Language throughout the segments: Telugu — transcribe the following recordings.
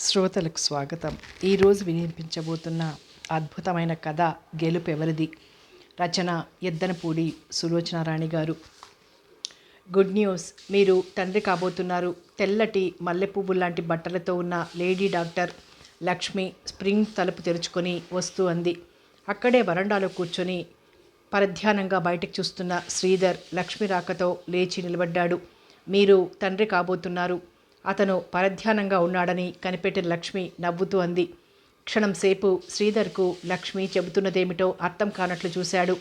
శ్రోతలకు స్వాగతం. ఈరోజు వినిపించబోతున్న అద్భుతమైన కథ గెలుపు ఎవరిది? రచన ఎద్దనపూడి సులోచన రాణి గారు. Good news. మీరు తండ్రి కాబోతున్నారు. తెల్లటి మల్లెపువ్వు లాంటి బట్టలతో ఉన్న లేడీ డాక్టర్ లక్ష్మి స్ప్రింగ్ తలుపు తెరుచుకొని వస్తూ అంది. అక్కడే వరండాలో కూర్చొని పరధ్యానంగా బయటకు చూస్తున్న శ్రీధర్ లక్ష్మి రాకతో లేచి నిలబడ్డాడు. మీరు తండ్రి కాబోతున్నారు. అతను పరధ్యానంగా ఉన్నాడని కనిపెట్టిన లక్ష్మి నవ్వుతూ అంది. క్షణం సేపు శ్రీధర్కు లక్ష్మి చెబుతున్నదేమిటో అర్థం కానట్లు చూశాడు.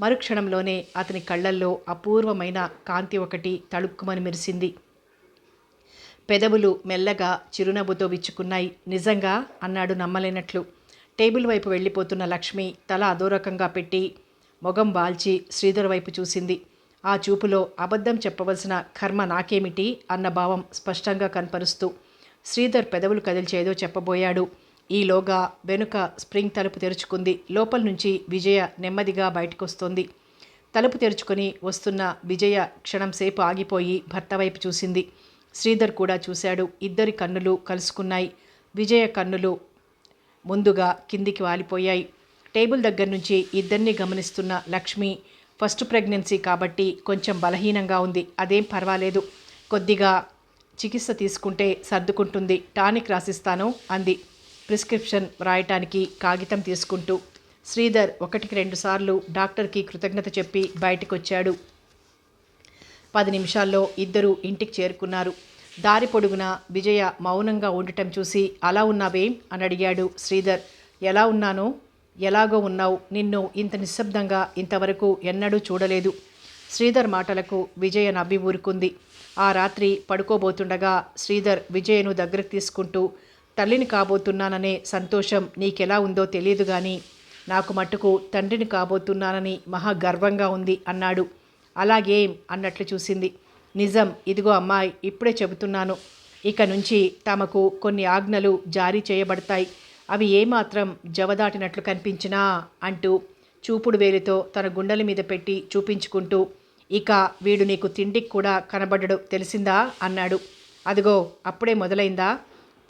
మరుక్షణంలోనే అతని కళ్ళల్లో అపూర్వమైన కాంతి ఒకటి తళుక్కుమని మెరిసింది. పెదవులు మెల్లగా చిరునవ్వుతో విచ్చుకున్నాయి. నిజంగా? అన్నాడు నమ్మలేనట్లు. టేబుల్ వైపు వెళ్ళిపోతున్న లక్ష్మి తల అదోరకంగా పెట్టి మొగం వాల్చి శ్రీధర్ వైపు చూసింది. ఆ చూపులో అబద్ధం చెప్పవలసిన కర్మ నాకేమిటి అన్న భావం స్పష్టంగా కనపరుస్తూ శ్రీధర్ పెదవులు కదిల్చేదో చెప్పబోయాడు. ఈలోగా వెనుక స్ప్రింగ్ తలుపు తెరుచుకుంది. లోపల నుంచి విజయ నెమ్మదిగా బయటకొస్తోంది. తలుపు తెరుచుకొని వస్తున్న విజయ క్షణం సేపు ఆగిపోయి భర్త వైపు చూసింది. శ్రీధర్ కూడా చూశాడు. ఇద్దరి కన్నులు కలుసుకున్నాయి. విజయ కన్నులు ముందుగా కిందికి వాలిపోయాయి. టేబుల్ దగ్గర నుంచి ఇద్దరిని గమనిస్తున్న లక్ష్మి ఫస్ట్ ప్రెగ్నెన్సీ కాబట్టి కొంచెం బలహీనంగా ఉంది. అదేం పర్వాలేదు. కొద్దిగా చికిత్స తీసుకుంటే సర్దుకుంటుంది. టానిక్ రాసిస్తాను అంది. ప్రిస్క్రిప్షన్ వ్రాయటానికి కాగితం తీసుకుంటూ శ్రీధర్ ఒకటికి రెండు సార్లు డాక్టర్కి కృతజ్ఞత చెప్పి బయటకొచ్చాడు. పది నిమిషాల్లో ఇద్దరు ఇంటికి చేరుకున్నారు. దారి పొడుగున విజయ మౌనంగా ఉండటం చూసి అలా ఉన్నావేం? అని అడిగాడు శ్రీధర్. ఎలా ఉన్నానో? ఎలాగో ఉన్నావు? నిన్ను ఇంత నిశ్శబ్దంగా ఇంతవరకు ఎన్నడూ చూడలేదు. శ్రీధర్ మాటలకు విజయ నవ్వి ఊరుకుంది. ఆ రాత్రి పడుకోబోతుండగా శ్రీధర్ విజయను దగ్గరకు తీసుకుంటూ తల్లిని కాబోతున్నాననే సంతోషం నీకెలా ఉందో తెలియదు కానీ నాకు మట్టుకు తండ్రిని కాబోతున్నానని మహా గర్వంగా ఉంది అన్నాడు. అలాగేం అన్నట్లు చూసింది. నిజం ఇదిగో అమ్మాయి ఇప్పుడే చెబుతున్నాను. ఇక నుంచి తమకు కొన్ని ఆజ్ఞలు జారీ చేయబడతాయి. అవి ఏమాత్రం జవదాటినట్లు కనిపించినా అంటూ చూపుడు వేలితో తన గుండెల మీద పెట్టి చూపించుకుంటూ ఇక వీడు నీకు తిండికి కూడా కనబడడు తెలిసిందా? అన్నాడు. అదిగో అప్పుడే మొదలైందా?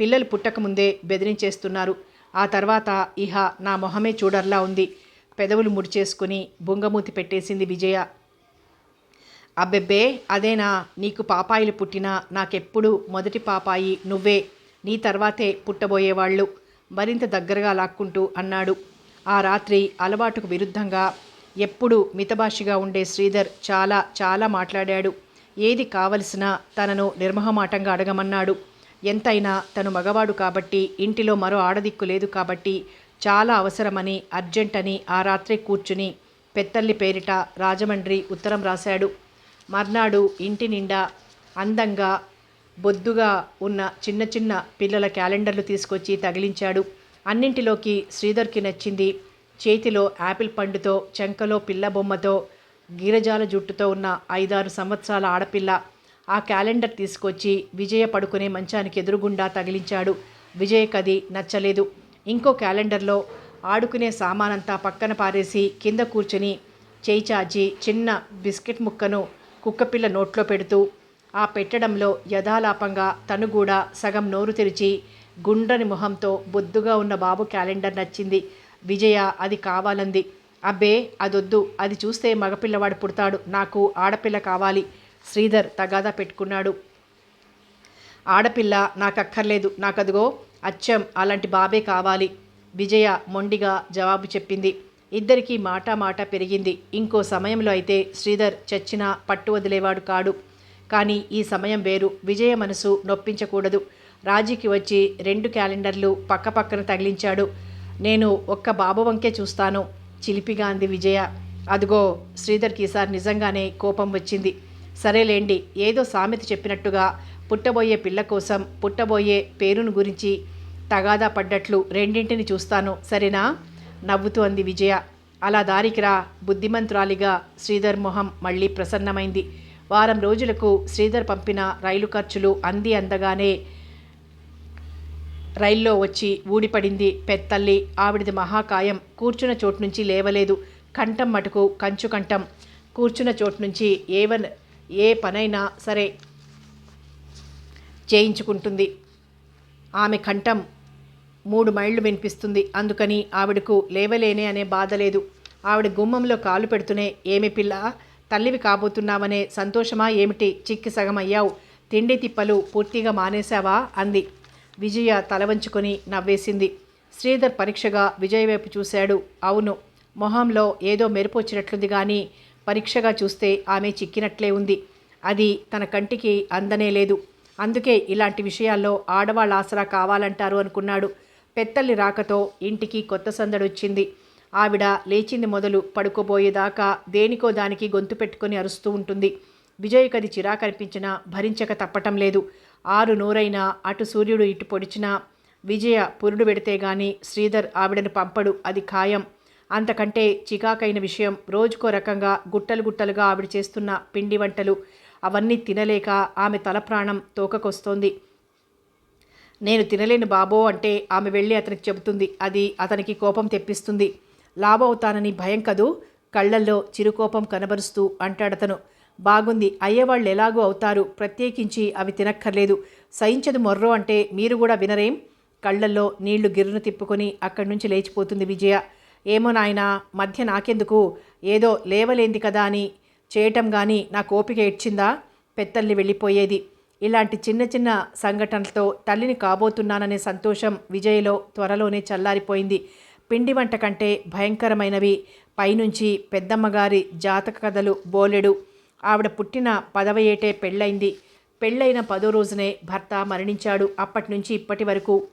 పిల్లలు పుట్టకముందే బెదిరించేస్తున్నారు. ఆ తర్వాత ఇహ నా మొహమే చూడర్లా ఉంది. పెదవులు ముడిచేసుకుని బుంగమూతి పెట్టేసింది విజయ. అబ్బెబ్బే అదేనా? నీకు పాపాయిలు పుట్టినా నాకెప్పుడు మొదటి పాపాయి నువ్వే. నీ తర్వాతే పుట్టబోయేవాళ్ళు. మరింత దగ్గరగా లాక్కుంటూ అన్నాడు. ఆ రాత్రి అలవాటుకు విరుద్ధంగా ఎప్పుడు మితభాషిగా ఉండే శ్రీధర్ చాలా చాలా మాట్లాడాడు. ఏది కావలసినా తనను నిర్మహమాటంగా అడగమన్నాడు. ఎంతైనా తను మగవాడు కాబట్టి ఇంటిలో మరో ఆడదిక్కు లేదు కాబట్టి చాలా అవసరమని అర్జెంట్ అని ఆ రాత్రే కూర్చుని పెత్తల్లి పేరిట రాజమండ్రి ఉత్తరం రాశాడు. మర్నాడు ఇంటి నిండా అందంగా బొద్దుగా ఉన్న చిన్న చిన్న పిల్లల క్యాలెండర్లు తీసుకొచ్చి తగిలించాడు. అన్నింటిలోకి శ్రీధర్కి నచ్చింది చేతిలో యాపిల్ పండుతో చెంకలో పిల్ల బొమ్మతో గిరజాల జుట్టుతో ఉన్న ఐదారు సంవత్సరాల ఆడపిల్ల. ఆ క్యాలెండర్ తీసుకొచ్చి విజయ పడుకునే మంచానికి ఎదురుగుండా తగిలించాడు. విజయకది నచ్చలేదు. ఇంకో క్యాలెండర్లో ఆడుకునే సామానంతా పక్కన పారేసి కింద కూర్చుని చేయి చాచి చిన్న బిస్కెట్ ముక్కను కుక్కపిల్ల నోట్లో పెడుతూ ఆ పెట్టడంలో యథాలాపంగా తను కూడా సగం నోరు తెరిచి గుండ్రని మొహంతో బొద్దుగా ఉన్న బాబు క్యాలెండర్ నచ్చింది. విజయ అది కావాలంది. అబ్బే అదొద్దు. అది చూస్తే మగపిల్లవాడు పుడతాడు. నాకు ఆడపిల్ల కావాలి. శ్రీధర్ తగాదా పెట్టుకున్నాడు. ఆడపిల్ల నాకు అక్కర్లేదు నాకదిగో అచ్చం అలాంటి బాబే కావాలి. విజయ మొండిగా జవాబు చెప్పింది. ఇద్దరికీ మాట మాట పెరిగింది. ఇంకో సమయంలో అయితే శ్రీధర్ చచ్చినా పట్టు వదిలేవాడు కాడు. కానీ ఈ సమయం వేరు. విజయ మనసు నొప్పించకూడదు. రాజీకి వచ్చి రెండు క్యాలెండర్లు పక్కపక్కన తగిలించాడు. నేను ఒక్క బాబు వంకే చూస్తాను చిలిపిగా అంది విజయ. అదిగో శ్రీధర్కి ఈసారి నిజంగానే కోపం వచ్చింది. సరేలేండి ఏదో సామెత చెప్పినట్టుగా పుట్టబోయే పిల్ల కోసం పుట్టబోయే పేరును గురించి తగాదా పడ్డట్లు రెండింటిని చూస్తాను సరేనా? నవ్వుతూ అంది విజయ. అలా దారికి రా బుద్ధిమంతురాలిగా శ్రీధర్ మొహం మళ్ళీ ప్రసన్నమైంది. వారం రోజులకు శ్రీధర్ పంపిన రైలు ఖర్చులు అంది అందగానే రైల్లో వచ్చి ఊడిపడింది పెత్తల్లి ఆవిడిది మహాకాయం. కూర్చున్న చోటు నుంచి లేవలేదు. కంఠం మటుకు కంచు కంఠం. కూర్చున్న చోటు నుంచి ఏవన్ ఏ పనైనా సరే చేయించుకుంటుంది. ఆమె కంఠం మూడు మైళ్ళు వినిపిస్తుంది. అందుకని ఆవిడకు లేవలేనే అనే బాధ లేదు. ఆవిడ గుమ్మంలో కాలు పెడుతూనే ఏమి పిల్ల తల్లివి కాబోతున్నావనే సంతోషమా ఏమిటి? చిక్కి సగం అయ్యావు తిండి తిప్పలు పూర్తిగా మానేశావా? అంది. విజయ తలవంచుకొని నవ్వేసింది. శ్రీధర్ పరీక్షగా విజయ్ వైపు చూశాడు. అవును మొహంలో ఏదో మెరుపు వచ్చినట్లుంది కానీ పరీక్షగా చూస్తే ఆమె చిక్కినట్లే ఉంది. అది తన కంటికి అందనే లేదు. అందుకే ఇలాంటి విషయాల్లో ఆడవాళ్ళ ఆసరా కావాలంటారు అనుకున్నాడు. పెత్తల్లి రాకతో ఇంటికి కొత్త సందడొచ్చింది. వచ్చింది ఆవిడ లేచింది మొదలు పడుకోబోయేదాకా దేనికో దానికి గొంతు పెట్టుకొని అరుస్తూ ఉంటుంది. విజయకది చిరాకనిపించినా భరించక తప్పటం లేదు. ఆరు నూరైనా అటు సూర్యుడు ఇటు పొడిచినా విజయ పురుడు పెడితే గాని శ్రీధర్ ఆవిడను పంపడు అది ఖాయం. అంతకంటే చికాకైన విషయం రోజుకో రకంగా గుట్టలు గుట్టలుగా ఆవిడ చేస్తున్న పిండి వంటలు అవన్నీ తినలేక ఆమె తల ప్రాణం తోకకొస్తోంది. నేను తినలేను బాబో అంటే ఆమె వెళ్ళి అతనికి చెబుతుంది. అది అతనికి కోపం తెప్పిస్తుంది. లాభవుతానని భయం కదూ? కళ్ళల్లో చిరుకోపం కనబరుస్తూ అంటాడతను. బాగుంది అయ్యేవాళ్ళు ఎలాగూ అవుతారు ప్రత్యేకించి అవి తినక్కర్లేదు. సహించదు మొర్రో అంటే మీరు కూడా వినరేం? కళ్ళల్లో నీళ్ళు గిర్రును తిప్పుకొని అక్కడి నుంచి లేచిపోతుంది విజయ. ఏమో నాయనా మధ్య నాకెందుకు? ఏదో లేవలేంది కదా అని చేయటం కానీ నా కోపిక ఇచ్చిందా పెత్తల్ని వెళ్ళిపోయేది. ఇలాంటి చిన్న చిన్న సంఘటనలతో తల్లిని కాబోతున్నాననే సంతోషం విజయ్లో త్వరలోనే చల్లారిపోయింది. పిండి వంట కంటే భయంకరమైనవి. పైనుంచి పెద్దమ్మగారి జాతక కథలు బోలెడు. ఆవిడ పుట్టిన పదవ ఏటే పెళ్ళైంది. పెళ్ళైన పదో రోజునే భర్త మరణించాడు అప్పటి నుంచి ఇప్పటి వరకు.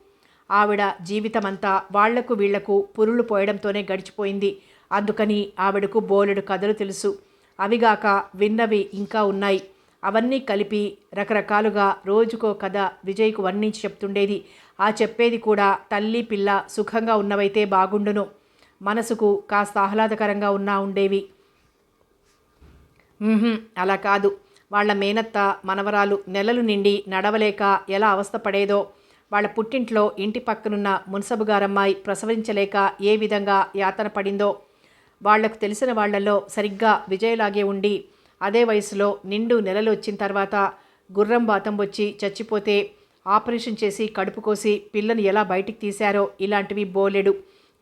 ఆవిడ జీవితమంతా వాళ్ళకు వీళ్ళకు పురులు పోయడంతోనే గడిచిపోయింది. అందుకని ఆవిడకు బోలెడు కథలు తెలుసు. అవిగాక విన్నవి ఇంకా ఉన్నాయి. అవన్నీ కలిపి రకరకాలుగా రోజుకో కథ విజయ్కు వర్ణించి చెప్తుండేది. ఆ చెప్పేది కూడా తల్లి పిల్ల సుఖంగా ఉన్నవైతే బాగుండును. మనసుకు కాస్త ఆహ్లాదకరంగా ఉన్నా ఉండేవి. అలా కాదు. వాళ్ళ మేనత్త మనవరాలు నెలలు నిండి నడవలేక ఎలా అవస్థపడేదో వాళ్ళ పుట్టింట్లో ఇంటి పక్కనున్న మున్సబు గారమ్మాయి ప్రసవించలేక ఏ విధంగా యాతన పడిందో వాళ్ళకు తెలిసిన వాళ్ళల్లో సరిగ్గా విజయలాగే ఉండి అదే వయసులో నిండు నెలలు వచ్చిన తర్వాత గుర్రం బాతం వచ్చి చచ్చిపోతే ఆపరేషన్ చేసి కడుపు కోసి పిల్లను ఎలా బయటికి తీశారో ఇలాంటివి బోలెడు.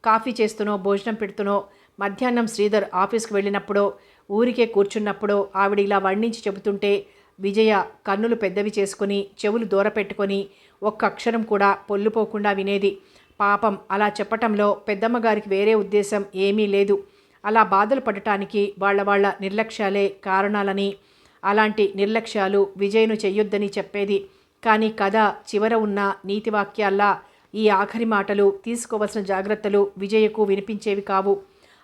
కాఫీ చేస్తునో భోజనం పెడుతునో మధ్యాహ్నం శ్రీధర్ ఆఫీస్కి వెళ్ళినప్పుడో ఊరికే కూర్చున్నప్పుడో ఆవిడ ఇలా వర్ణించి చెబుతుంటే విజయ కన్నులు పెద్దవి చేసుకుని చెవులు దూర పెట్టుకొని ఒక్క అక్షరం కూడా పొల్లుపోకుండా వినేది. పాపం అలా చెప్పటంలో పెద్దమ్మగారికి వేరే ఉద్దేశం ఏమీ లేదు. అలా బాధలు పడటానికి వాళ్ళ వాళ్ళ నిర్లక్ష్యాలే కారణాలని అలాంటి నిర్లక్ష్యాలు విజయ్ను చెయ్యొద్దని చెప్పేది. కానీ కథ చివర ఉన్న నీతివాక్యాల్లా ఈ ఆఖరి మాటలు తీసుకోవలసిన జాగ్రత్తలు విజయకు వినిపించేవి కావు.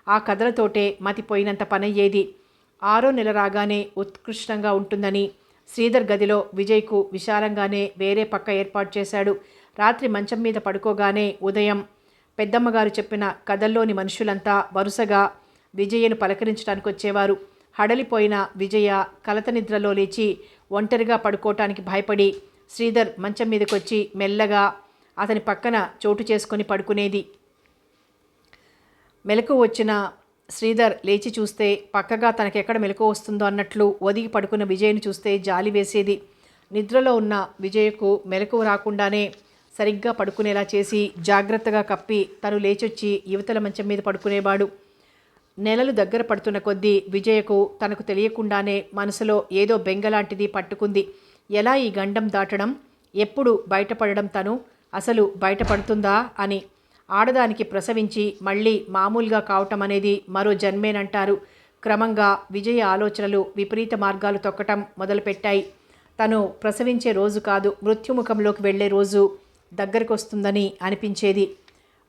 ఆ కథలతోటే మతిపోయినంత పనయ్యేది. ఆరో నెల రాగానే ఉత్కృష్టంగా ఉంటుందని శ్రీధర్ గదిలో విజయ్కు విశాలంగానే వేరే పక్క ఏర్పాటు చేశాడు. రాత్రి మంచం మీద పడుకోగానే ఉదయం పెద్దమ్మగారు చెప్పిన కథల్లోని మనుషులంతా వరుసగా విజయను పలకరించడానికి వచ్చేవారు. హడలిపోయిన విజయ కలత నిద్రలో లేచి ఒంటరిగా పడుకోవటానికి భయపడి శ్రీధర్ మంచం మీదకొచ్చి మెల్లగా అతని పక్కన చోటు చేసుకొని పడుకునేది. మెలకు వచ్చిన శ్రీధర్ లేచి చూస్తే పక్కగా తనకెక్కడ మెలకు వస్తుందో అన్నట్లు ఒదిగి పడుకున్న విజయ్ని చూస్తే జాలి వేసేది. నిద్రలో ఉన్న విజయ్కు మెలకు రాకుండానే సరిగ్గా పడుకునేలా చేసి జాగ్రత్తగా కప్పి తను లేచొచ్చి యువతల మంచం మీద పడుకునేవాడు. నెలలు దగ్గర పడుతున్న కొద్దీ విజయకు తనకు తెలియకుండానే మనసులో ఏదో బెంగలాంటిది పట్టుకుంది. ఎలా ఈ గండం దాటడం? ఎప్పుడు బయటపడడం తను? అసలు బయటపడుతుందా? అని. ఆడదానికి ప్రసవించి మళ్ళీ మామూలుగా కావటం అనేది మరో జన్మేనంటారు. క్రమంగా విజయ ఆలోచనలు విపరీత మార్గాలు తొక్కటం మొదలుపెట్టాయి. తను ప్రసవించే రోజు కాదు మృత్యుముఖంలోకి వెళ్ళే రోజు దగ్గరకు వస్తుందని అనిపించేది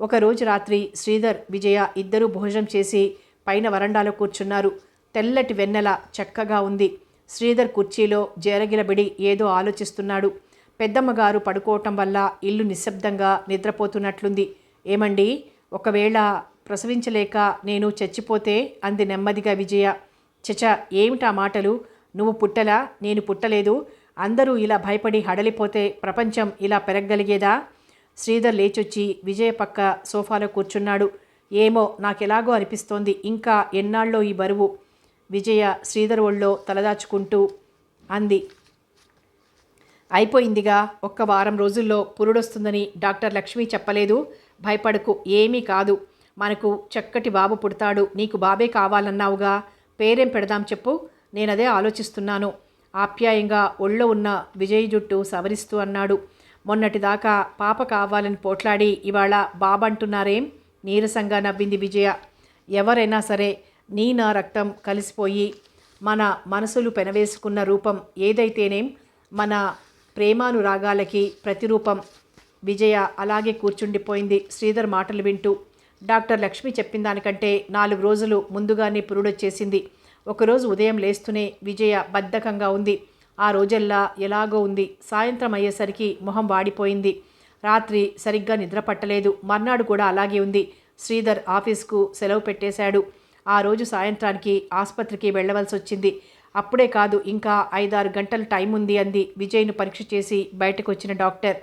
ఒకరోజు రాత్రి శ్రీధర్ విజయ ఇద్దరూ భోజనం చేసి పైన వరండాలో కూర్చున్నారు. తెల్లటి వెన్నెల చక్కగా ఉంది. శ్రీధర్ కుర్చీలో జేరగిలబడి ఏదో ఆలోచిస్తున్నాడు. పెద్దమ్మగారు పడుకోవటం వల్ల ఇల్లు నిశ్శబ్దంగా నిద్రపోతున్నట్లుంది. ఏమండి? ఒకవేళ ప్రసవించలేక నేను చచ్చిపోతే అంది నెమ్మదిగా విజయ. చచ ఏమిటా మాటలు? నువ్వు పుట్టలా? నేను పుట్టలేదు. అందరూ ఇలా భయపడి హడలిపోతే ప్రపంచం ఇలా పెరగగలిగేదా? శ్రీధర్ లేచొచ్చి విజయ పక్క సోఫాలో కూర్చున్నాడు. ఏమో నాకెలాగో అనిపిస్తోంది. ఇంకా ఎన్నాళ్ళో ఈ బరువు. విజయ శ్రీధర్ ఒళ్ళో తలదాచుకుంటూ అంది. అయిపోయిందిగా ఒక్క వారం రోజుల్లో పురుడొస్తుందని డాక్టర్ లక్ష్మి చెప్పలేదు. భయపడకు ఏమీ కాదు. మనకు చక్కటి బాబు పుడతాడు. నీకు బాబే కావాలన్నావుగా. పేరేం పెడదాం చెప్పు. నేనదే ఆలోచిస్తున్నాను. ఆప్యాయంగా ఒళ్ళో ఉన్న విజయ్ జుట్టు సవరిస్తూ అన్నాడు. మొన్నటిదాకా పాప కావాలని పోట్లాడి ఇవాళ బాబంటున్నారేం? నీరసంగా నవ్వింది విజయ. ఎవరైనా సరే నీ నా రక్తం కలిసిపోయి మన మనసులు పెనవేసుకున్న రూపం ఏదైతేనేం మన ప్రేమానురాగాలకి ప్రతిరూపం. విజయ అలాగే కూర్చుండిపోయింది శ్రీధర్ మాటలు వింటూ. డాక్టర్ లక్ష్మి చెప్పిన దానికంటే నాలుగు రోజులు ముందుగానే పురుడొచ్చేసింది. ఒకరోజు ఉదయం లేస్తూనే విజయ బద్ధకంగా ఉంది. ఆ రోజల్లా ఎలాగో ఉంది. సాయంత్రం అయ్యేసరికి మొహం వాడిపోయింది. రాత్రి సరిగ్గా నిద్ర పట్టలేదు. మర్నాడు కూడా అలాగే ఉంది. శ్రీధర్ ఆఫీస్కు సెలవు పెట్టేశాడు. ఆ రోజు సాయంత్రానికి ఆసుపత్రికి వెళ్ళవలసి వచ్చింది. అప్పుడే కాదు ఇంకా ఐదారు గంటల టైం ఉంది అంది విజయ్ను పరీక్ష చేసి బయటకు వచ్చిన డాక్టర్.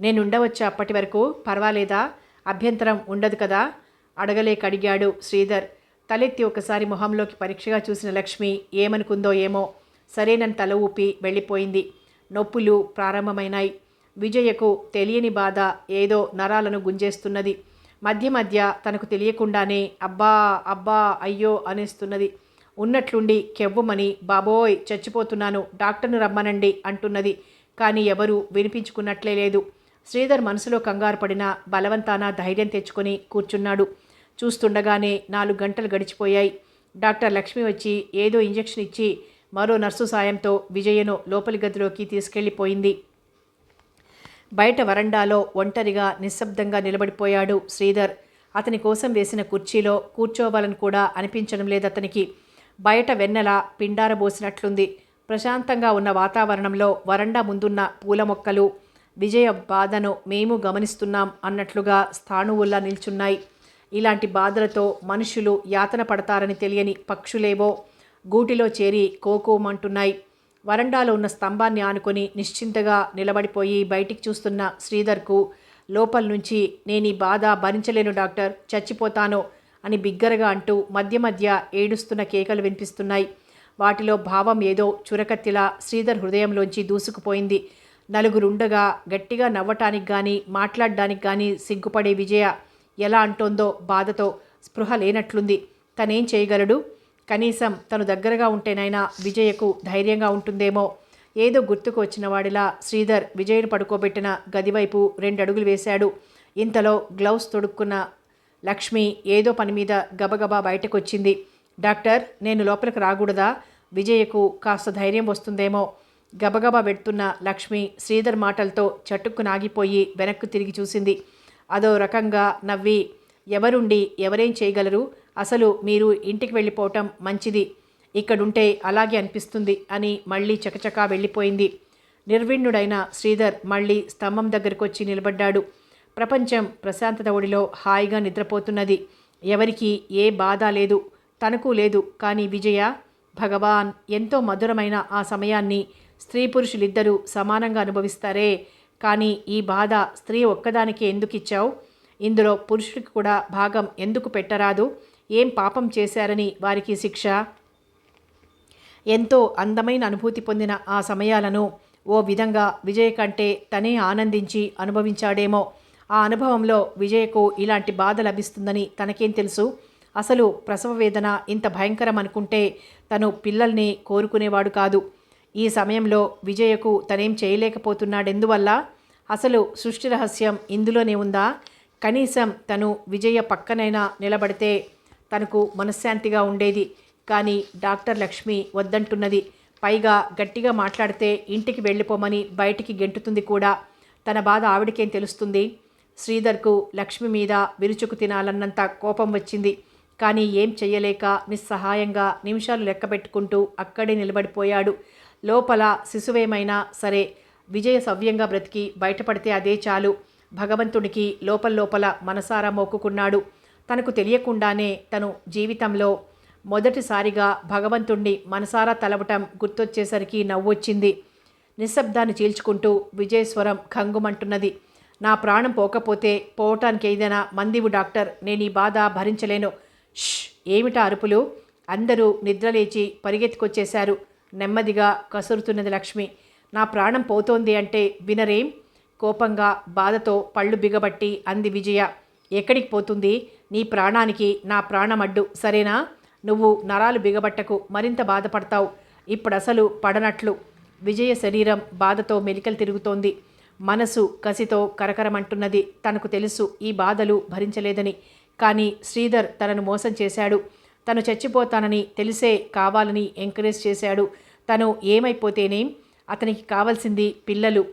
నేను ఉండవచ్చా అప్పటి వరకు? పర్వాలేదా? అభ్యంతరం ఉండదు కదా? అడగలేక అడిగాడు శ్రీధర్. తలెత్తి ఒకసారి మొహంలోకి పరీక్షగా చూసిన లక్ష్మి ఏమనుకుందో ఏమో సరేనని తల ఊపి వెళ్ళిపోయింది. నొప్పులు ప్రారంభమైనాయి. విజయకు తెలియని బాధ ఏదో నరాలను గుంజేస్తున్నది. మధ్య మధ్య తనకు తెలియకుండానే అబ్బా అబ్బా అయ్యో అనేస్తున్నది. ఉన్నట్లుండి కెవ్వుమని బాబోయ్ చచ్చిపోతున్నాను డాక్టర్ను రమ్మనండి అంటున్నది. కానీ ఎవరూ వినిపించుకున్నట్లే లేదు. శ్రీధర్ మనసులో కంగారు పడిన బలవంతాన ధైర్యం తెచ్చుకొని కూర్చున్నాడు. చూస్తుండగానే నాలుగు గంటలు గడిచిపోయాయి. డాక్టర్ లక్ష్మి వచ్చి ఏదో ఇంజెక్షన్ ఇచ్చి మరో నర్సు సాయంతో విజయను లోపలి గదిలోకి తీసుకెళ్ళిపోయింది. బయట వరండాలో ఒంటరిగా నిశ్శబ్దంగా నిలబడిపోయాడు శ్రీధర్. అతని కోసం వేసిన కుర్చీలో కూర్చోవాలని కూడా అనిపించడం లేదు అతనికి. బయట వెన్నెల పిండారబోసినట్లుంది ప్రశాంతంగా ఉన్న వాతావరణంలో వరండా ముందున్న పూల మొక్కలు విజయ బాధను మేము గమనిస్తున్నాం అన్నట్లుగా స్థాణువుల్లా నిల్చున్నాయి. ఇలాంటి బాధలతో మనుషులు యాతన పడతారని తెలియని పక్షులేవో గూటిలో చేరి కోకోమంటున్నాయి. వరండాలో ఉన్న స్తంభాన్ని ఆనుకొని నిశ్చింతగా నిలబడిపోయి బయటికి చూస్తున్న శ్రీధర్కు లోపల నుంచి నేను ఈ బాధ భరించలేను డాక్టర్ చచ్చిపోతాను అని బిగ్గరగా అంటూ మధ్య మధ్య ఏడుస్తున్న కేకలు వినిపిస్తున్నాయి. వాటిలో భావం ఏదో చురకత్తిలా శ్రీధర్ హృదయంలోంచి దూసుకుపోయింది. నలుగురుండగా గట్టిగా నవ్వటానికి కానీ మాట్లాడడానికి కానీ సిగ్గుపడే విజయ ఎలా అంటోందో బాధతో స్పృహ లేనట్లుంది. తనేం చేయగలడు? కనీసం తను దగ్గరగా ఉంటేనైనా విజయకు ధైర్యంగా ఉంటుందేమో. ఏదో గుర్తుకు వచ్చిన వాడిలా శ్రీధర్ విజయ్ను పడుకోబెట్టిన గదివైపు రెండు అడుగులు వేశాడు. ఇంతలో గ్లౌస్ తొడుక్కున్న లక్ష్మి ఏదో పని మీద గబగబా బయటకొచ్చింది. డాక్టర్ నేను లోపలికి రాకూడదా? విజయకు కాస్త ధైర్యం వస్తుందేమో. గబగబా పెడుతున్న లక్ష్మి శ్రీధర్ మాటలతో చటుక్కు నాగిపోయి వెనక్కు తిరిగి చూసింది. అదో రకంగా నవ్వి ఎవరుండి ఎవరేం చేయగలరు? అసలు మీరు ఇంటికి వెళ్ళిపోవటం మంచిది. ఇక్కడుంటే అలాగే అనిపిస్తుంది అని మళ్ళీ చకచకా వెళ్ళిపోయింది. నిర్విణ్ణుడైన శ్రీధర్ మళ్ళీ స్తంభం దగ్గరకు వచ్చి నిలబడ్డాడు. ప్రపంచం ప్రశాంతత ఒడిలో హాయిగా నిద్రపోతున్నది. ఎవరికి ఏ బాధ లేదు. తనకు లేదు. కానీ విజయ భగవాన్ ఎంతో మధురమైన ఆ సమయాన్ని స్త్రీ పురుషులిద్దరూ సమానంగా అనుభవిస్తారే. కానీ ఈ బాధ స్త్రీ ఒక్కదానికి ఎందుకు ఇచ్చావు ఇందులో పురుషుడికి కూడా భాగం ఎందుకు పెట్టరాదు? ఏం పాపం చేశారని వారికి శిక్ష? ఎంతో అందమైన అనుభూతి పొందిన ఆ సమయాలను ఓ విధంగా విజయ్ కంటే తనే ఆనందించి అనుభవించాడేమో. ఆ అనుభవంలో విజయకు ఇలాంటి బాధ లభిస్తుందని తనకేం తెలుసు? అసలు ప్రసవ వేదన ఇంత భయంకరం అనుకుంటే తను పిల్లల్ని కోరుకునేవాడు కాదు. ఈ సమయంలో విజయకు తనేం చేయలేకపోతున్నాడెందువల్ల? అసలు సృష్టి రహస్యం ఇందులోనే ఉందా? కనీసం తను విజయ పక్కనైనా నిలబడితే తనకు మనశ్శాంతిగా ఉండేది. కానీ డాక్టర్ లక్ష్మి వద్దంటున్నది. పైగా గట్టిగా మాట్లాడితే ఇంటికి వెళ్ళిపోమని బయటికి గెంటుతుంది కూడా. తన బాధ ఆవిడకేం తెలుస్తుంది? శ్రీధర్కు లక్ష్మి మీద విరుచుకు తినాలన్నంత కోపం వచ్చింది. కానీ ఏం చెయ్యలేక నిస్సహాయంగా నిమిషాలు లెక్కబెట్టుకుంటూ అక్కడే నిలబడిపోయాడు. లోపల శిశువేమైనా సరే విజయ సవ్యంగా బ్రతికి బయటపడితే అదే చాలు. భగవంతుడికి లోపల లోపల మనసారా మొక్కుకున్నాడు. తనకు తెలియకుండానే తను జీవితంలో మొదటిసారిగా భగవంతుణ్ణి మనసారా తలవటం గుర్తొచ్చేసరికి నవ్వొచ్చింది. నిశ్శబ్దాన్ని చీల్చుకుంటూ విజయస్వరం ఖంగుమంటున్నది. నా ప్రాణం పోకపోతే పోవటానికి ఏదైనా మందివు డాక్టర్ నేను ఈ బాధ భరించలేను. ష్! ఏమిటా అరుపులు? అందరూ నిద్రలేచి పరిగెత్తుకొచ్చేశారు. నెమ్మదిగా కసురుతున్నది లక్ష్మి. నా ప్రాణం పోతోంది అంటే వినరేం? కోపంగా బాధతో పళ్ళు బిగబట్టి అంది విజయ. ఎక్కడికి పోతుంది? నీ ప్రాణానికి నా ప్రాణమడ్డు సరేనా? నువ్వు నరాలు బిగబట్టకు మరింత బాధపడతావు. ఇప్పుడు అసలు పడనట్లు. విజయ శరీరం బాధతో మెలికలు తిరుగుతోంది. మనసు కసితో కరకరమంటున్నది. తనకు తెలుసు ఈ బాధలు భరించలేదని. కానీ శ్రీధర్ తనను మోసం చేశాడు. తను చచ్చిపోతానని తెలిసే కావాలని ఎంకరేజ్ చేశాడు. తను ఏమైపోతేనేం అతనికి కావాల్సింది పిల్లలు.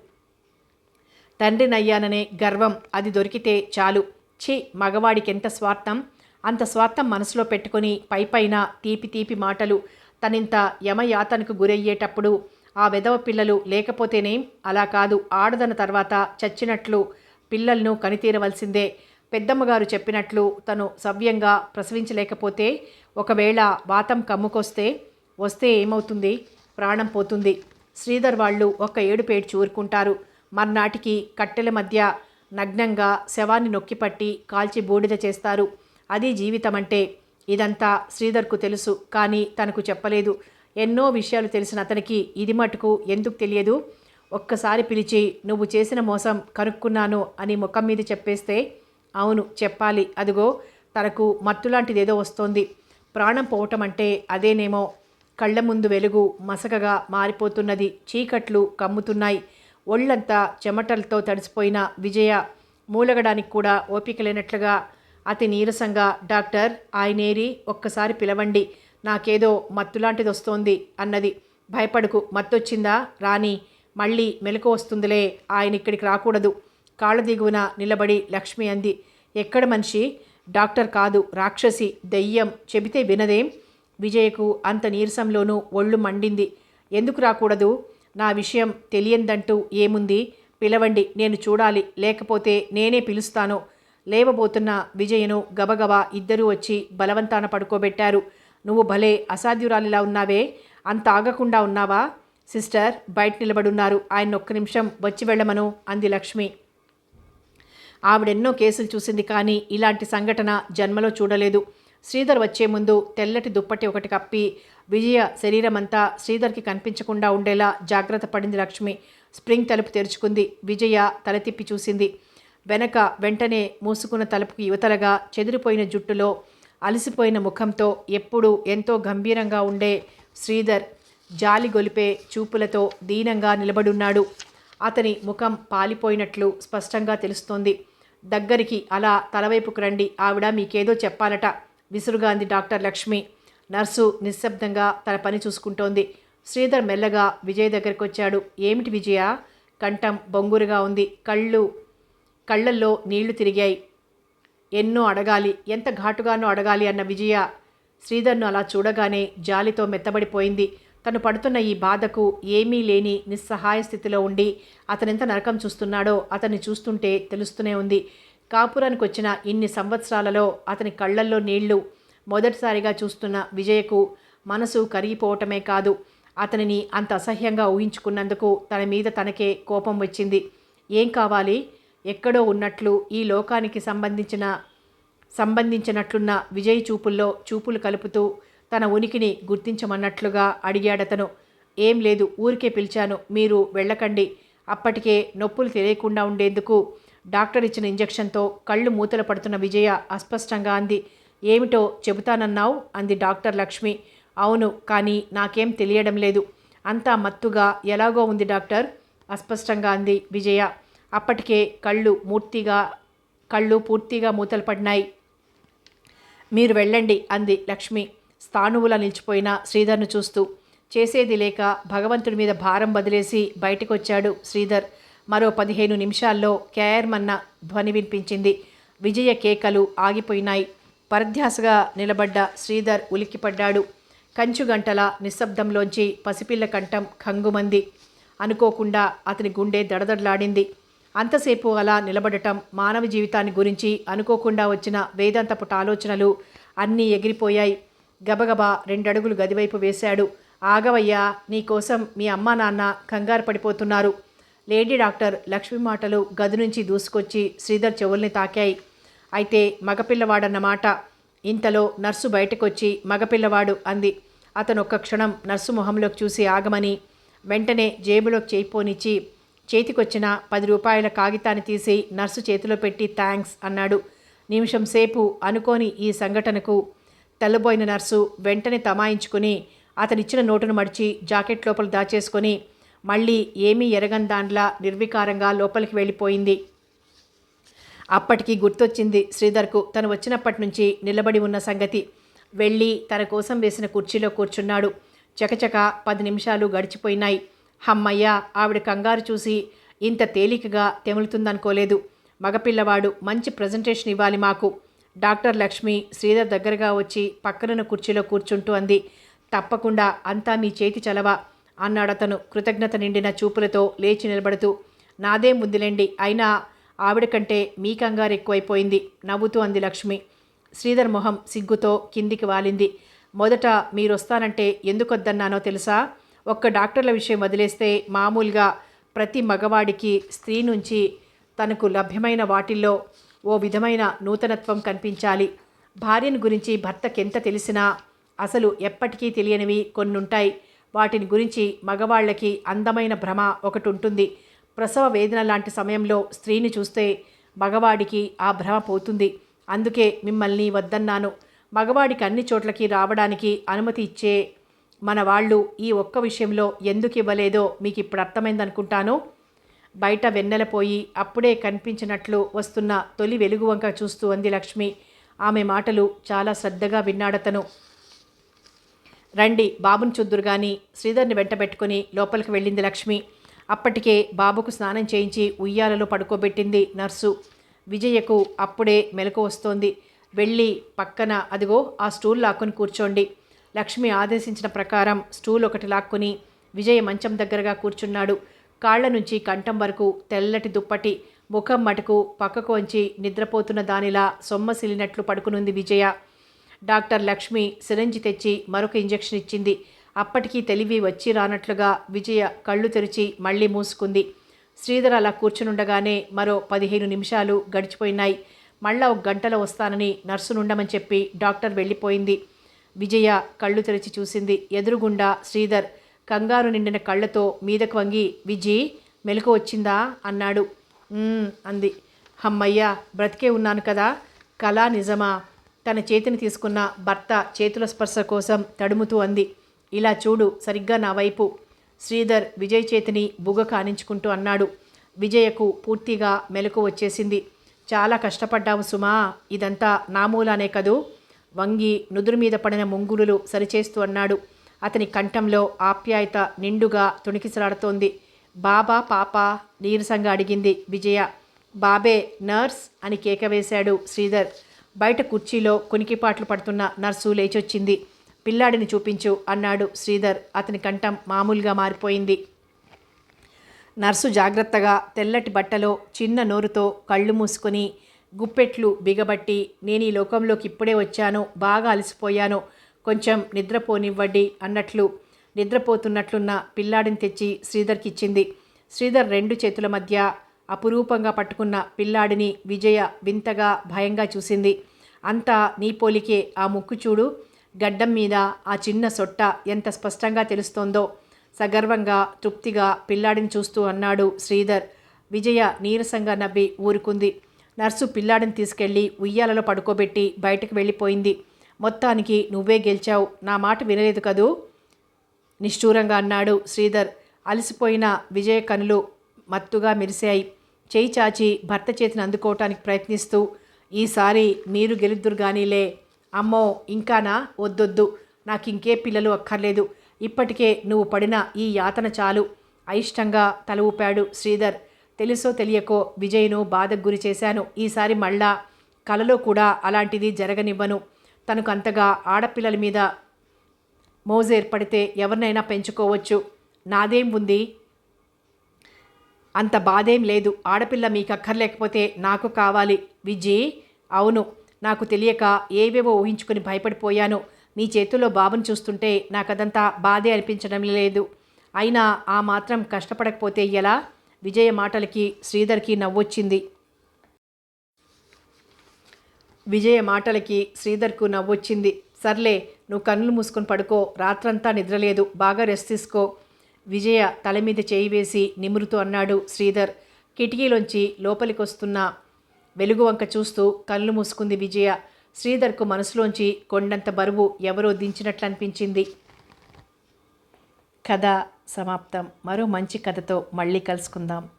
తండ్రినయ్యాననే గర్వం అది దొరికితే చాలు. ఛీ మగవాడికి ఎంత స్వార్థం? అంత స్వార్థం మనసులో పెట్టుకొని పైపైన తీపి తీపి మాటలు తనింత యమయాతనకు గురయ్యేటప్పుడు ఆ వెధవ పిల్లలు లేకపోతేనేం అలా కాదు ఆడదన తర్వాత చచ్చినట్లు పిల్లలను కనితీరవలసిందే. పెద్దమ్మగారు చెప్పినట్లు తను సవ్యంగా ప్రసవించలేకపోతే ఒకవేళ వాతం కమ్ముకొస్తే వస్తే ఏమవుతుంది? ప్రాణం పోతుంది. శ్రీధర్ వాళ్ళు ఒక్క ఏడుపేడు చూరుకుంటారు. మర్నాటికి కట్టెల మధ్య నగ్నంగా శవాన్ని నొక్కిపట్టి కాల్చి బూడిద చేస్తారు. అది జీవితం అంటే ఇదంతా శ్రీధర్కు తెలుసు కానీ తనకు చెప్పలేదు. ఎన్నో విషయాలు తెలిసిన అతనికి ఇది మటుకు ఎందుకు తెలియదు? ఒక్కసారి పిలిచి నువ్వు చేసిన మోసం కనుక్కున్నాను అని ముఖం మీద చెప్పేస్తే అవును చెప్పాలి. అదిగో తనకు మత్తులాంటిదేదో వస్తోంది. ప్రాణం పోవటం అంటే అదేనేమో కళ్ళ ముందు వెలుగు మసకగా మారిపోతున్నది చీకట్లు కమ్ముతున్నాయి. ఒళ్ళంతా చెమటలతో తడిసిపోయిన విజయ మూలగడానికి కూడా ఓపిక లేనట్లుగా అతి నీరసంగా డాక్టర్ ఆయనేరి ఒక్కసారి పిలవండి. నాకేదో మత్తులాంటిది వస్తోంది అన్నది. భయపడకు మత్తొచ్చిందా? రాని మళ్ళీ మెలకు వస్తుందిలే. ఆయన ఇక్కడికి రాకూడదు. కాళ్ళ దిగువన నిలబడి లక్ష్మి అంది. ఎక్కడ మనిషి? డాక్టర్ కాదు రాక్షసి దెయ్యం. చెబితే వినదేం? విజయకు అంత నీరసంలోనూ ఒళ్ళు మండింది. ఎందుకు రాకూడదు? నా విషయం తెలియందంటూ ఏముంది? పిలవండి నేను చూడాలి. లేకపోతే నేనే పిలుస్తాను. లేవబోతున్న విజయను గబగబా ఇద్దరూ వచ్చి బలవంతాన పడుకోబెట్టారు. నువ్వు భలే అసాధ్యురాలిలా ఉన్నావే. అంత ఆగకుండా ఉన్నావా? సిస్టర్ బయట నిలబడున్నారు. ఆయన ఒక్క నిమిషం వచ్చి వెళ్ళమను అంది లక్ష్మి. ఆవిడెన్నో కేసులు చూసింది కానీ ఇలాంటి సంఘటన జన్మలో చూడలేదు. శ్రీధర్ వచ్చే ముందు తెల్లటి దుప్పటి ఒకటి కప్పి విజయ శరీరమంతా శ్రీధర్కి కనిపించకుండా ఉండేలా జాగ్రత్త పడింది లక్ష్మి. స్ప్రింగ్ తలుపు తెరుచుకుంది. విజయ తల తిప్పి చూసింది. వెనక వెంటనే మూసుకున్న తలుపుకి యువతలగా చెదిరిపోయిన జుట్టులో అలసిపోయిన ముఖంతో ఎప్పుడూ ఎంతో గంభీరంగా ఉండే శ్రీధర్ జాలి గొలిపే చూపులతో దీనంగా నిలబడున్నాడు. అతని ముఖం పాలిపోయినట్లు స్పష్టంగా తెలుస్తోంది. దగ్గరికి అలా తలవైపుకు రండి. ఆవిడ మీకేదో చెప్పాలట. విసురుగా అంది డాక్టర్ లక్ష్మి. నర్సు నిశ్శబ్దంగా తన పని చూసుకుంటోంది. శ్రీధర్ మెల్లగా విజయ్ దగ్గరికి వచ్చాడు. ఏమిటి విజయ? కంఠం బొంగురుగా ఉంది. కళ్ళు కళ్ళల్లో నీళ్ళు తిరిగాయి. ఎన్నో అడగాలి ఎంత ఘాటుగానో అడగాలి అన్న విజయ శ్రీధర్ను అలా చూడగానే జాలితో మెత్తబడిపోయింది. తను పడుతున్న ఈ బాధకు ఏమీ లేని నిస్సహాయ స్థితిలో ఉండి అతనెంత నరకం చూస్తున్నాడో అతన్ని చూస్తుంటే తెలుస్తూనే ఉంది. కాపురానికి వచ్చిన ఇన్ని సంవత్సరాలలో అతని కళ్ళల్లో నీళ్ళు మొదటిసారిగా చూస్తున్న విజయకు మనసు కరిగిపోవటమే కాదు అతనిని అంత అసహ్యంగా ఊహించుకున్నందుకు తన మీద తనకే కోపం వచ్చింది. ఏం కావాలి? ఎక్కడో ఉన్నట్లు ఈ లోకానికి సంబంధించిన సంబంధించినట్లున్న విజయ్ చూపుల్లో చూపులు కలుపుతూ తన ఉనికిని గుర్తించమన్నట్లుగా అడిగాడతను. ఏం లేదు ఊరికే పిలిచాను మీరు వెళ్ళకండి. అప్పటికే నొప్పులు తెలియకుండా ఉండేందుకు డాక్టర్ ఇచ్చిన ఇంజెక్షన్తో కళ్ళు మూతలు పడుతున్న విజయ అస్పష్టంగా అంది. ఏమిటో చెబుతానన్నావు? అంది డాక్టర్ లక్ష్మి. అవును కానీ నాకేం తెలియడం లేదు. అంతా మత్తుగా ఎలాగో ఉంది డాక్టర్? అస్పష్టంగా అంది విజయ. అప్పటికే కళ్ళు మూర్తిగా కళ్ళు పూర్తిగా మూతలు పడినాయి. మీరు వెళ్ళండి అంది లక్ష్మి. స్థానువులా నిలిచిపోయిన శ్రీధర్ను చూస్తూ. చేసేది లేక భగవంతుడి మీద భారం బదిలేసి బయటకొచ్చాడు శ్రీధర్. మరో పదిహేను నిమిషాల్లో క్యాయర్మన్న ధ్వని వినిపించింది. విజయ కేకలు ఆగిపోయినాయి. పరధ్యాసగా నిలబడ్డ శ్రీధర్ ఉలిక్కిపడ్డాడు. కంచు గంటల నిశ్శబ్దంలోంచి పసిపిల్ల కంఠం ఖంగుమంది. అనుకోకుండా అతని గుండె దడదడలాడింది. అంతసేపు అలా నిలబడటం మానవ జీవితాన్ని గురించి అనుకోకుండా వచ్చిన వేదాంతపుట ఆలోచనలు అన్నీ ఎగిరిపోయాయి. గబగబా రెండడుగులు గదివైపు వేశాడు. ఆగవయ్యా నీకోసం మీ అమ్మా నాన్న కంగారు పడిపోతున్నారు. లేడీ డాక్టర్ లక్ష్మి మాటలు గది నుంచి దూసుకొచ్చి శ్రీధర్ చెవుల్ని తాకాయి. అయితే మగపిల్లవాడన్నమాట. ఇంతలో నర్సు బయటకొచ్చి మగపిల్లవాడు అంది. అతను ఒక్క క్షణం నర్సు మొహంలోకి చూసి ఆగమని వెంటనే జేబులోకి చేయిపోనిచ్చి చేతికొచ్చిన పది రూపాయల కాగితాన్ని తీసి నర్సు చేతిలో పెట్టి థ్యాంక్స్ అన్నాడు. నిమిషం సేపు అనుకోని ఈ సంఘటనకు తెల్లబోయిన నర్సు వెంటనే తమాయించుకుని అతనిచ్చిన నోటును మడిచి జాకెట్ లోపల దాచేసుకొని మళ్ళీ ఏమీ ఎరగని దాండ్లా నిర్వికారంగా లోపలికి వెళ్ళిపోయింది. అప్పటికి గుర్తొచ్చింది శ్రీధర్కు తను వచ్చినప్పటి నుంచి నిలబడి ఉన్న సంగతి. వెళ్ళి తన కోసం వేసిన కుర్చీలో కూర్చున్నాడు. చకచక పది నిమిషాలు గడిచిపోయినాయి. హమ్మయ్య ఆవిడ కంగారు చూసి ఇంత తేలికగా తెములుతుందనుకోలేదు. మగపిల్లవాడు మంచి ప్రజెంటేషన్ ఇవ్వాలి మాకు. డాక్టర్ లక్ష్మి శ్రీధర్ దగ్గరగా వచ్చి పక్కనున్న కుర్చీలో కూర్చుంటూ అంది. తప్పకుండా అంతా మీ చేతి చలవ. అన్నాడతను కృతజ్ఞత నిండిన చూపులతో లేచి నిలబడుతూ నాదే ముద్దులేండి అయినా ఆవిడ కంటే మీ కంగారు ఎక్కువైపోయింది. నవ్వుతూ అంది లక్ష్మి. శ్రీధర్ మొహం సిగ్గుతో కిందికి వాలింది. మొదట మీరొస్తానంటే ఎందుకొద్దన్నానో తెలుసా? ఒక్క డాక్టర్ల విషయం వదిలేస్తే మామూలుగా ప్రతి మగవాడికి స్త్రీ నుంచి తనకు లభ్యమైన వాటిల్లో ఓ విధమైన నూతనత్వం కనిపించాలి. భార్యను గురించి భర్తకెంత తెలిసినా అసలు ఎప్పటికీ తెలియనివి కొన్నుంటాయి. వాటిని గురించి మగవాళ్ళకి అందమైన భ్రమ ఒకటి ఉంటుంది ప్రసవ వేదన లాంటి సమయంలో స్త్రీని చూస్తే మగవాడికి ఆ భ్రమ పోతుంది. అందుకే మిమ్మల్ని వద్దన్నాను. మగవాడికి అన్ని చోట్లకి రావడానికి అనుమతి ఇచ్చే మన వాళ్ళు ఈ ఒక్క విషయంలో ఎందుకు ఇవ్వలేదో మీకు ఇప్పుడు అర్థమైందనుకుంటాను. బయట వెన్నెలపోయి అప్పుడే కనిపించినట్లు వస్తున్న తొలి వెలుగు వంక చూస్తూ అంది లక్ష్మి. ఆమె మాటలు చాలా శ్రద్ధగా విన్నాడతను. రండి బాబుని చూద్దురు కానీ శ్రీధర్ని వెంటబెట్టుకుని లోపలికి వెళ్ళింది లక్ష్మి. అప్పటికే బాబుకు స్నానం చేయించి ఉయ్యాలలో పడుకోబెట్టింది నర్సు. విజయకు అప్పుడే మెలకు వస్తోంది. వెళ్ళి పక్కన అదిగో ఆ స్టూల్ లాక్కుని కూర్చోండి. లక్ష్మి ఆదేశించిన ప్రకారం స్టూల్ ఒకటి లాక్కుని విజయ మంచం దగ్గరగా కూర్చున్నాడు. కాళ్ళ నుంచి కంఠం వరకు తెల్లటి దుప్పటి ముఖం మటుకు పక్కకు వంచి నిద్రపోతున్న దానిలా సొమ్మసిలినట్లు పడుకునుంది విజయ. డాక్టర్ లక్ష్మి సిరంజి తెచ్చి మరొక ఇంజెక్షన్ ఇచ్చింది. అప్పటికి తెలివి వచ్చి రానట్లుగా విజయ కళ్ళు తెరిచి మళ్ళీ మూసుకుంది. శ్రీధర్ అలా కూర్చునుండగానే మరో పదిహేను నిమిషాలు గడిచిపోయినాయి. మళ్ళా ఒక గంటలో వస్తానని నర్సునుండమని చెప్పి డాక్టర్ వెళ్ళిపోయింది. విజయ కళ్ళు తెరిచి చూసింది. ఎదురుగుండా శ్రీధర్ కంగారు నిండిన కళ్ళతో మీదకు వంగి విజి మెలకు వచ్చిందా? అన్నాడు. అంది. హమ్మయ్య బ్రతికే ఉన్నాను కదా. కళా నిజమా? తన చేతిని తీసుకున్న భర్త చేతుల స్పర్శ కోసం తడుముతూ అంది. ఇలా చూడు సరిగ్గా నా వైపు. శ్రీధర్ విజయ్ చేతిని బుగ కానించుకుంటూ అన్నాడు. విజయకు పూర్తిగా మెలకు వచ్చేసింది. చాలా కష్టపడ్డావు సుమా. ఇదంతా నా మూలానే కదూ వంగి నుదురు మీద పడిన ముంగురులు సరిచేస్తూ అన్నాడు. అతని కంఠంలో ఆప్యాయత నిండుగా తుణికిసలాడుతోంది. బాబా పాప? నీరసంగా అడిగింది విజయ. బాబే నర్స్ అని కేక వేశాడు శ్రీధర్. బయట కుర్చీలో కునికిపాట్లు పడుతున్న నర్సు లేచొచ్చింది. పిల్లాడిని చూపించు అన్నాడు శ్రీధర్. అతని కంఠం మామూలుగా మారిపోయింది. నర్సు జాగ్రత్తగా తెల్లటి బట్టలో చిన్న నోరుతో కళ్ళు మూసుకొని గుప్పెట్లు బిగబట్టి నేను ఈ లోకంలోకి ఇప్పుడే వచ్చాను బాగా అలసిపోయాను కొంచెం నిద్రపోనివ్వండి అన్నట్లు నిద్రపోతున్నట్లున్న పిల్లాడిని తెచ్చి శ్రీధర్కి ఇచ్చింది శ్రీధర్ రెండు చేతుల మధ్య అపురూపంగా పట్టుకున్న పిల్లాడిని విజయ వింతగా భయంగా చూసింది. అంతా నీ పోలికే ఆ ముక్కు చూడు. గడ్డం మీద ఆ చిన్న సొట్ట ఎంత స్పష్టంగా తెలుస్తోందో. సగర్వంగా తృప్తిగా పిల్లాడిని చూస్తూ అన్నాడు శ్రీధర్. విజయ నీరసంగా నవ్వి ఊరుకుంది. నర్సు పిల్లాడిని తీసుకెళ్ళి ఉయ్యాలలో పడుకోబెట్టి బయటకు వెళ్ళిపోయింది. మొత్తానికి నువ్వే గెలిచావు. నా మాట వినలేదు కదూ? నిష్ఠూరంగా అన్నాడు శ్రీధర్. అలసిపోయిన విజయ కనులు మత్తుగా మెరిశాయి. చేయి చాచి భర్త చేతిని అందుకోవటానికి ప్రయత్నిస్తూ ఈసారి మీరు గెలుద్దురు గానీలే. అమ్మో ఇంకానా? వద్దొద్దు. నాకు ఇంకే పిల్లలు అక్కర్లేదు. ఇప్పటికే నువ్వు పడిన ఈ యాతన చాలు. అయిష్టంగా తల ఊపాడు శ్రీధర్. తెలుసో తెలియకో విజయ్ను బాధకు గురి చేశాను. ఈసారి మళ్ళా కలలో కూడా అలాంటిది జరగనివ్వను. తనకు అంతగా ఆడపిల్లల మీద మోజు ఏర్పడితే ఎవరినైనా పెంచుకోవచ్చు. నాదేం ఉంది? అంత బాధేం లేదు. ఆడపిల్ల మీకు అక్కర్లేకపోతే నాకు కావాలి. విజీ అవును. నాకు తెలియక ఏవేవో ఊహించుకుని భయపడిపోయాను. నీ చేతుల్లో బాబుని చూస్తుంటే నాకదంతా బాధే అనిపించడం లేదు. అయినా ఆ మాత్రం కష్టపడకపోతే ఎలా? విజయ మాటలకి శ్రీధర్కి నవ్వొచ్చింది. విజయ మాటలకి శ్రీధర్కు నవ్వొచ్చింది. సర్లే నువ్వు కన్నులు మూసుకొని పడుకో. రాత్రంతా నిద్రలేదు. బాగా రెస్ట్ తీసుకో. విజయ తల మీద చేయి వేసి నిమురుతూ అన్నాడు శ్రీధర్. కిటికీలోంచి లోపలికొస్తున్న వెలుగు వంక చూస్తూ కళ్ళు మూసుకుంది విజయ. శ్రీధర్కు మనసులోంచి కొండంత బరువు ఎవరో దించినట్లు అనిపించింది కథ సమాప్తం. మరో మంచి కథతో మళ్ళీ కలుసుకుందాం.